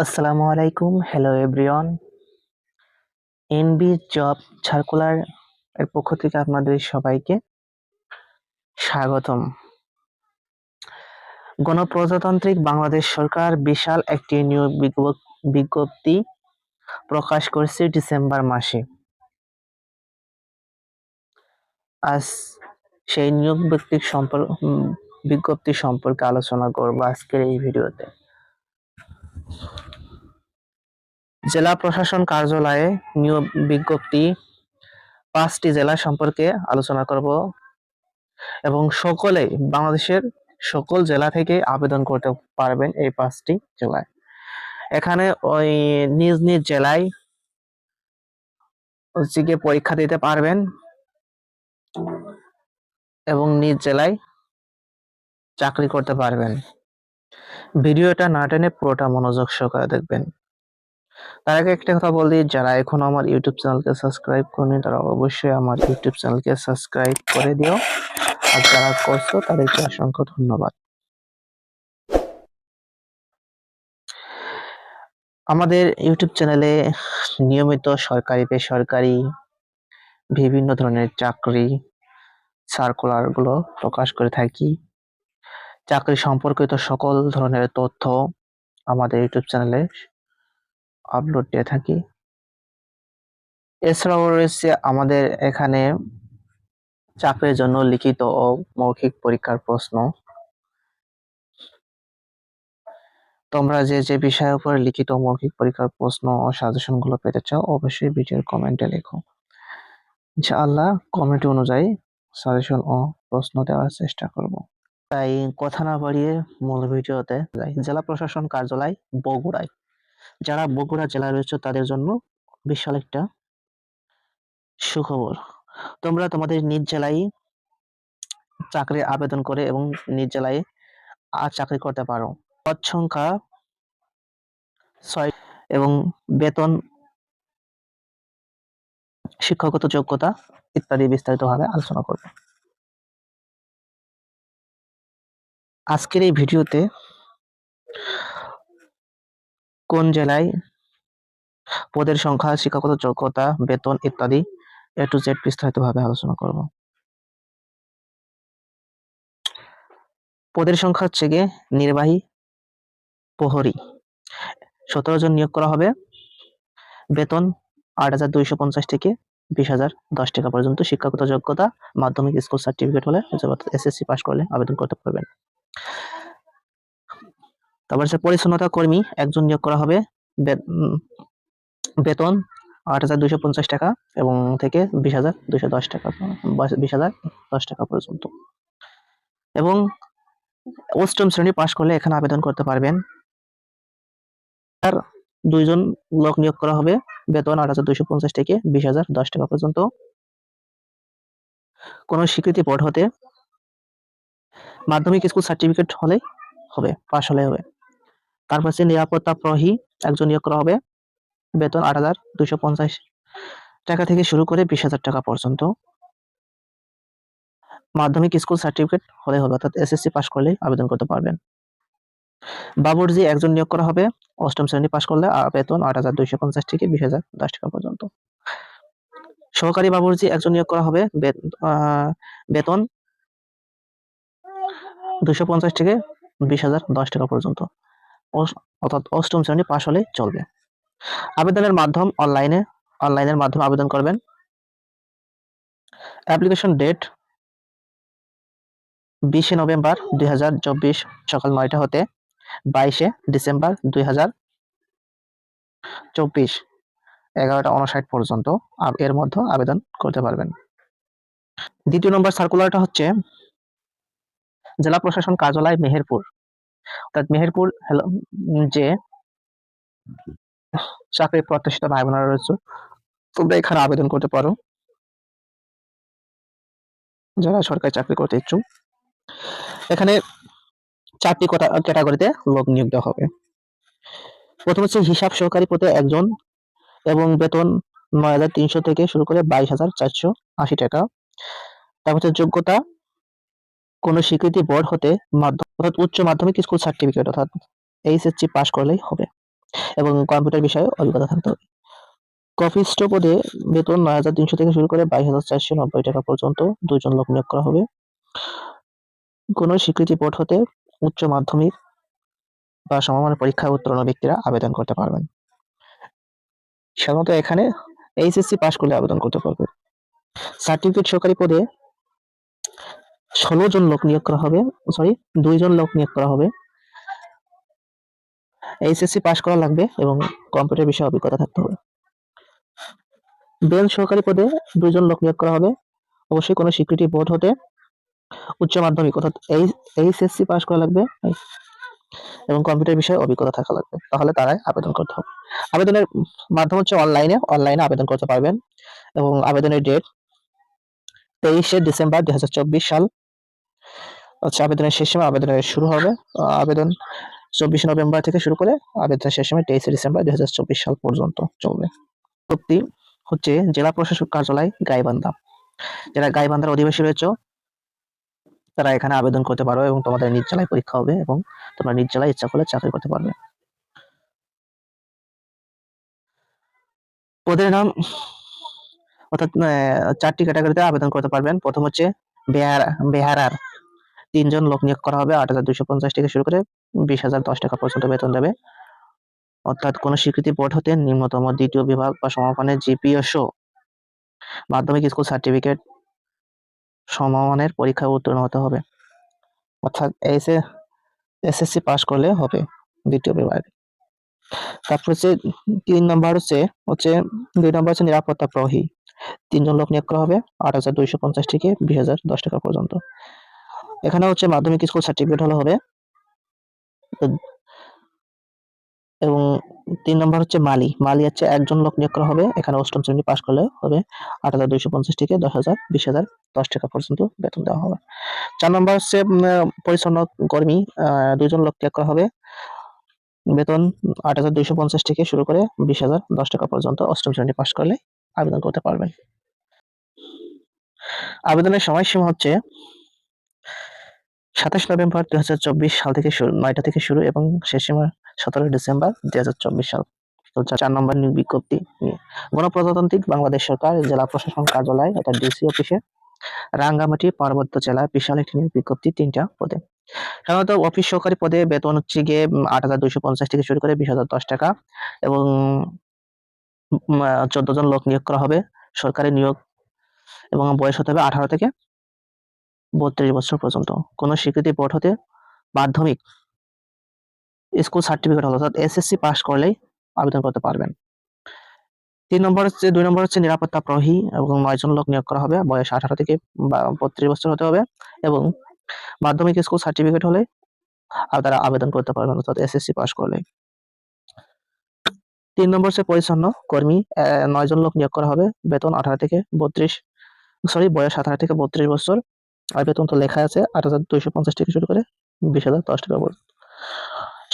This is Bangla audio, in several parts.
আসসালামু আলাইকুম hello everyone NB job circular এর পক্ষ থেকে আপনাদের সবাইকে স্বাগতম। গণপ্রজাতান্ত্রিক বাংলাদেশ সরকার বিশাল একটি নিয়োগ বিজ্ঞপ- বিজ্ঞপ্তি প্রকাশ করেছে ডিসেম্বর মাসে। আজ সেই নিয়োগ ব্যক্তিক সম্পর্ক বিজ্ঞপ্তি সম্পর্কে আলোচনা করব আজকের এই ভিডিওতে। জেলা প্রশাসন কার্যালয়ে নিয়োগ বিজ্ঞপ্তি পাঁচটি জেলা সম্পর্কে আলোচনা করব এবং সকলে বাংলাদেশের সকল জেলা থেকে আবেদন করতে পারবেন এই পাঁচটি জেলায়। এখানে ওই নিজ নিজ জেলায় পরীক্ষা দিতে পারবেন এবং নিজ জেলায় চাকরি করতে পারবেন। ভিডিওটা না টেনে পুরোটা মনোযোগ সহকারে দেখবেন। তার আগে একটা কথা বলি, যারা এখনও আমার ইউটিউব চ্যানেলকে সাবস্ক্রাইব করেনি, তারা অবশ্যই আমার ইউটিউব চ্যানেলকে সাবস্ক্রাইব করে দিও। আর যারা করছ, তাদেরকে অসংখ্য ধন্যবাদ। আমাদের ইউটিউব চ্যানেলে নিয়মিত সরকারি, বেসরকারি, বিভিন্ন ধরনের চাকরি সার্কুলারগুলো প্রকাশ করে থাকি। চাকরি সম্পর্কিত সকল ধরনের তথ্য আমাদের ইউটিউব চ্যানেলে আপলোড দিয়ে থাকি। এছাড়াও রয়েছে আমাদের এখানে চাকরির জন্য লিখিত ও মৌখিক পরীক্ষার প্রশ্ন। তোমরা যে যে বিষয়ের উপর লিখিত মৌখিক পরীক্ষার প্রশ্ন ও সাজেশনগুলো পেতে চাও, অবশ্যই ভিডিওর কমেন্টে লেখো। ইনশাআল্লাহ কমেন্ট অনুযায়ী সাজেশন ও প্রশ্ন দেওয়ার চেষ্টা করব। তাই কথা না বাড়িয়ে মূল ভিডিওতে যাই। জেলা প্রশাসন কার্যালয় বগুড়ায়। যারা বগুড়া জেলায় রয়েছে, তাদের জন্য বিশাল একটা সুখবর। তোমরা তোমাদের নিজ জেলায় চাকরির আবেদন করে এবং নিজ জেলায় আর চাকরি করতে পারো। পদ সংখ্যা ছয় এবং বেতন, শিক্ষাগত যোগ্যতা ইত্যাদি বিস্তারিতভাবে আলোচনা করব। আজকের এই ভিডিওতে কোন জেলায় পদের সংখ্যা, শিক্ষাগত যোগ্যতা, বেতন ইত্যাদি এ টু জেড বিস্তারিতভাবে আলোচনা করব। পদের সংখ্যা হচ্ছে গিয়ে নির্বাহী প্রহরী। সতেরো জন নিয়োগ করা হবে। বেতন আট হাজার দুইশো পঞ্চাশ থেকে বিশ হাজার দশ টাকা পর্যন্ত। শিক্ষাগত যোগ্যতা, মাধ্যমিক স্কুল সার্টিফিকেট হলে এসএসসি পাস করলে আবেদন করতে পারবেন। তারপর হচ্ছে পরিচ্ছন্নতা কর্মী একজন নিয়োগ করা হবে বেতন আট হাজার দুইশো পঞ্চাশ টাকা এবং থেকে বিশ হাজার দুইশো দশ টাকা বিশ হাজার দশ টাকা পর্যন্ত। এবং অষ্টম শ্রেণি পাশ করলে এখানে আবেদন করতে পারবেন। আর দুইজন লোক নিয়োগ করা হবে, বেতন আট হাজার দুইশো পঞ্চাশ থেকে বিশ হাজার দশ টাকা পর্যন্ত। কোনো স্বীকৃতি বোর্ড হতে মাধ্যমিক স্কুল সার্টিফিকেট হলে হবে, পাশ হলে হবে। তারপর নিরাপত্তা প্রহী একজন নিয়োগ করা হবে। বেতন আট হাজার দুইশো পঞ্চাশ। টাকা থেকে শুরু করে বিশ হাজার টাকা পর্যন্ত। মাধ্যমিক স্কুল সার্টিফিকেট হলে হবে, অর্থাৎ এসএসসি পাস করলেই আবেদন করতে পারবেন। বাবুর্জি একজন নিয়োগ করা হবে, অষ্টম শ্রেণি পাস করলে বেতন আট হাজার দুইশো পঞ্চাশ থেকে বিশ হাজার দশ টাকা পর্যন্ত। সহকারী বাবুর্জি একজন নিয়োগ করা হবে বেতন দুইশো পঞ্চাশ থেকে বিশ হাজার দশ টাকা পর্যন্ত। অর্থাৎ অষ্টম শ্রেণি পাশ হলে চলবে। আবেদনের মাধ্যম অনলাইনে অনলাইনের মাধ্যমে আবেদন করবেন। অ্যাপ্লিকেশন ডেট বিশে নভেম্বর দুই হাজার চব্বিশ সকাল নয়টা হতে বাইশে ডিসেম্বর দুই চব্বিশ এগারোটা উনষাট পর্যন্ত এর মধ্যে আবেদন করতে পারবেন। দ্বিতীয় নম্বর সার্কুলারটা হচ্ছে জেলা প্রশাসন কার্যালয় মেহেরপুর। অর্থাৎ মেহেরপুর উম, যে চাকরি প্রত্যাশিত ভাই বোনেরা রয়েছে তোমরা এখানে আবেদন করতে পারো। যারা সরকারি চাকরি করতে ইচ্ছুক। এখানে চারটি ক্যাটাগরিতে লোক নিয়োগ দেওয়া হবে। প্রথম হচ্ছে হিসাব সহকারী পদে একজন এবং বেতন নয় হাজার তিনশো থেকে শুরু করে বাইশ হাজার চারশো আশি টাকা। তারপর হচ্ছে যোগ্যতা কোন স্বীকৃতি বোর্ড হতে মাধ্যম অর্থাৎ উচ্চ মাধ্যমিক স্কুল সার্টিফিকেট অর্থাৎ এইচএসসি পাস করলেই হবে এবং কম্পিউটার বিষয়ে অভিজ্ঞতা থাকতে হবে। কফিস্ট পদে বেতন নয় হাজার তিনশো থেকে শুরু করে বাইশ হাজার চারশো নব্বই টাকা পর্যন্ত দুজন লোক নিয়োগ করা হবে। কোনো স্বীকৃতি বোর্ড হতে উচ্চ মাধ্যমিক বা সমমানের পরীক্ষায় উত্তীর্ণ ব্যক্তিরা আবেদন করতে পারবেন। সাধারণত এখানে এইচএসসি পাশ করলে আবেদন করতে পারবে। সার্টিফিকেট সরকারি পদে ষোলো জন লোক নিয়োগ করা হবে সরি দুইজন লোক নিয়োগ করা হবে। এইচএসসি পাশ করা লাগবে এবং কম্পিউটার বিষয়ে অভিজ্ঞতা থাকতে হবে। বেল সহকারী পদে দুইজন লোক নিয়োগ করা হবে। অবশ্যই কোনো স্বীকৃতি বোর্ড হতে উচ্চ মাধ্যমিক, অর্থাৎ এই এইচএসসি পাশ করা লাগবে এবং কম্পিউটার বিষয়ে অভিজ্ঞতা থাকা লাগবে। তাহলে তারাই আবেদন করতে হবে। আবেদনের মাধ্যম হচ্ছে অনলাইনে অনলাইনে আবেদন করতে পারবেন। এবং আবেদনের ডেট তেইশে ডিসেম্বর চব্বিশ সাল। আচ্ছা আবেদনের শেষ সময় আবেদনের শুরু হবে। আবেদন চব্বিশে নভেম্বর থেকে শুরু করে আবেদনের শেষ সময় তেইশে ডিসেম্বর দুই সাল পর্যন্ত চলবে। চুক্তি হচ্ছে জেলা প্রশাসক কার্যালয় গাইবান্ধা। যারা গাইবান্ধার অধিবাসী রয়েছে, তারা এখানে আবেদন করতে পারো এবং তোমাদের নিজ জেলায় পরীক্ষা হবে এবং তোমরা নিজ জেলায় ইচ্ছা করলে চাকরি করতে পারবে। পদের নাম, অর্থাৎ চারটি ক্যাটাগরিতে আবেদন করতে পারবেন। প্রথম হচ্ছে বেহার, বেহারার। তিনজন লোক নিয়োগ করা হবে, আট হাজার দুইশো পঞ্চাশ থেকে শুরু করে বিশ হাজার টাকা পর্যন্ত বেতন দেবে। অর্থাৎ কোন স্বীকৃতি বোর্ড হতে নিম্নতম দ্বিতীয় বিভাগ বা সমাপনের জিপিও সহ মাধ্যমিক স্কুল সার্টিফিকেট সমমানের পরীক্ষায় উত্তীর্ণ হতে হবে। অর্থাৎ এসে এসএসসি পাস করলে হবে দ্বিতীয় বিভাগে। তারপর হচ্ছে তিন নম্বর হচ্ছে হচ্ছে দুই নম্বর হচ্ছে নিরাপত্তা প্রহী তিনজন লোক নিয়োগ করা হবে, আট হাজার দুইশো পঞ্চাশ থেকে বিশ হাজার দশ টাকা পর্যন্ত। এখানে হচ্ছে মাধ্যমিক স্কুল সার্টিফিকেট হলে হবে। এবং তিন নম্বর হচ্ছে মালি। মালি হচ্ছে একজন লোক নিয়োগ করা হবে। এখানে অষ্টম শ্রেণি পাশ করলে হবে। আট হাজার দুইশো পঞ্চাশ থেকে দশ হাজার বিশ হাজার দশ টাকা পর্যন্ত বেতন দেওয়া হবে। চার নম্বর হচ্ছে পরিচ্ছন্ন কর্মী দুইজন লোক নিয়োগ করা হবে। বেতন আট হাজার দুইশো পঞ্চাশ থেকে শুরু করে বিশ হাজার দশ টাকা পর্যন্ত অষ্টম শ্রেণি পাশ করলে আবেদন করতে পারবেন। আবেদনের সময়সীমা হচ্ছে সাতাশ নভেম্বর দুই হাজার চব্বিশ সাল থেকে শুরু, নয়টা থেকে শুরু এবং শেষ সীমা সতেরো ডিসেম্বর দুই হাজার চব্বিশ সাল। চার নম্বর বিজ্ঞপ্তি নিয়ে। গণপ্রজাতান্ত্রিক বাংলাদেশ সরকার, জেলা প্রশাসন কার্যালয় অর্থাৎ ডিসি অফিসে রাঙ্গামাটি, পার্বত্য জেলা, বিশাল একটি বিজ্ঞপ্তি, তিনটা পদে। সাধারণত অফিস সহকারী পদে বেতন হচ্ছে গিয়ে আট হাজার দুইশো পঞ্চাশ থেকে শুরু করে বিশ হাজার দশ টাকা এবং চোদ্দ জন লোক নিয়োগ করা হবে। সরকারি নিয়োগ এবং বয়স হতে হবে আঠারো থেকে বত্রিশ বছর পর্যন্ত। কোনো স্বীকৃতি বোর্ড হতে মাধ্যমিক স্কুল সার্টিফিকেট হলো, অর্থাৎ এসএসসি পাস করলেই আবেদন করতে পারবেন। তিন নম্বর হচ্ছে, দুই নম্বর হচ্ছে নিরাপত্তা প্রহী এবং নয়জন লোক নিয়োগ করা হবে, বয়স আঠারো থেকে বত্রিশ বছর হতে হবে এবং মাধ্যমিক স্কুল সার্টিফিকেট হলে তারা আবেদন করতে পারবেন, অর্থাৎ এসএসসি পাস করলে। তিন নম্বর হচ্ছে পরিচ্ছন্ন কর্মী নয়জন লোক নিয়োগ করা হবে, বেতন আঠারো থেকে বত্রিশ সরি বয়স আঠারো থেকে বত্রিশ বছর। আর বেতন তো লেখা আছে আট হাজার দুইশো পঞ্চাশ থেকে শুরু করে বিশ হাজার দশ টাকা পর্যন্ত।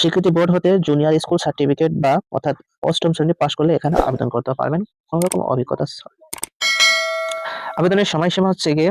স্বীকৃতি বোর্ড হতে জুনিয়র স্কুল সার্টিফিকেট বা অর্থাৎ অষ্টম শ্রেণি পাশ করলে এখানে আবেদন করতে পারবেন। কোনো রকম অভিজ্ঞতা আবেদনের সময়সীমা হচ্ছে গিয়ে